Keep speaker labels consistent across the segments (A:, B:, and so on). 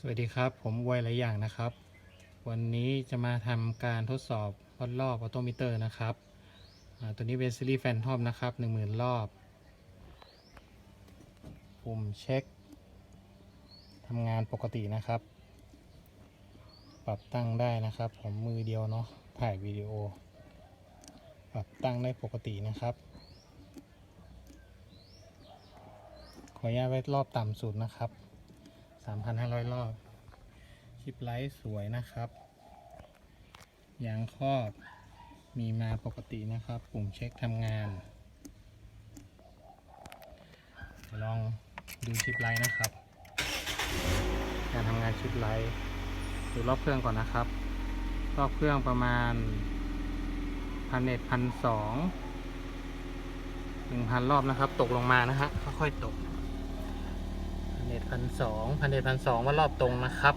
A: สวัสดีครับ ผมววยหลายอย่างนะครับ วันนี้จะมาทำการทดสอบวัดรอบออโตมิเตอร์นะครับ ตัวนี้เป็นซีรีส์แฟนทอมนะครับ10,000รอบ ปุ่มเช็คทำงานปกตินะครับ ปรับตั้งได้นะครับ ผมมือเดียวเนาะถ่ายวิดีโอ ปรับตั้งได้ปกตินะครับ ขออนุญาตไว้รอบต่ำสุดนะครับ 3,500 รอบชิปไลท์สวยนะครับยางครอบมีมาปกตินะครับ ปุ่มเช็คทำงานลองดูชิปไลท์นะครับ การทำงานชิปไลท์ดูรอบเครื่องก่อนนะครับ รอบเครื่องประมาณพันเอ็ดพันสองหนึ่งพันรอบนะครับ ตกลงมานะฮะค่อยๆตก พันสองพันเอ็ดพันสองว่ารอบตรงนะครับ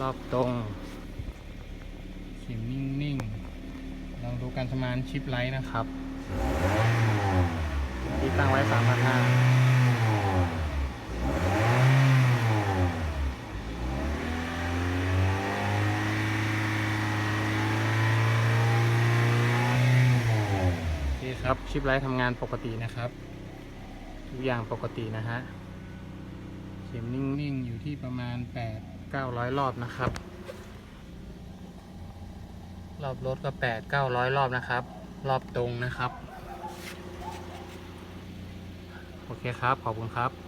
A: รอบตรงเข็มนิ่งๆลองดูการทำงานชิปไลท์นะครับ ที่ตั้งไว้สามพันห้าโอเคครับชิปไลท์ทำงานปกตินะครับ ทุกอย่างปกตินะฮะ เข็มนิ่งๆ อยู่ที่ประมาณ 8 900 รอบนะครับ รอบรถก็ 8 900 รอบนะครับ รอบตรงนะครับ โอเคครับ ขอบคุณครับ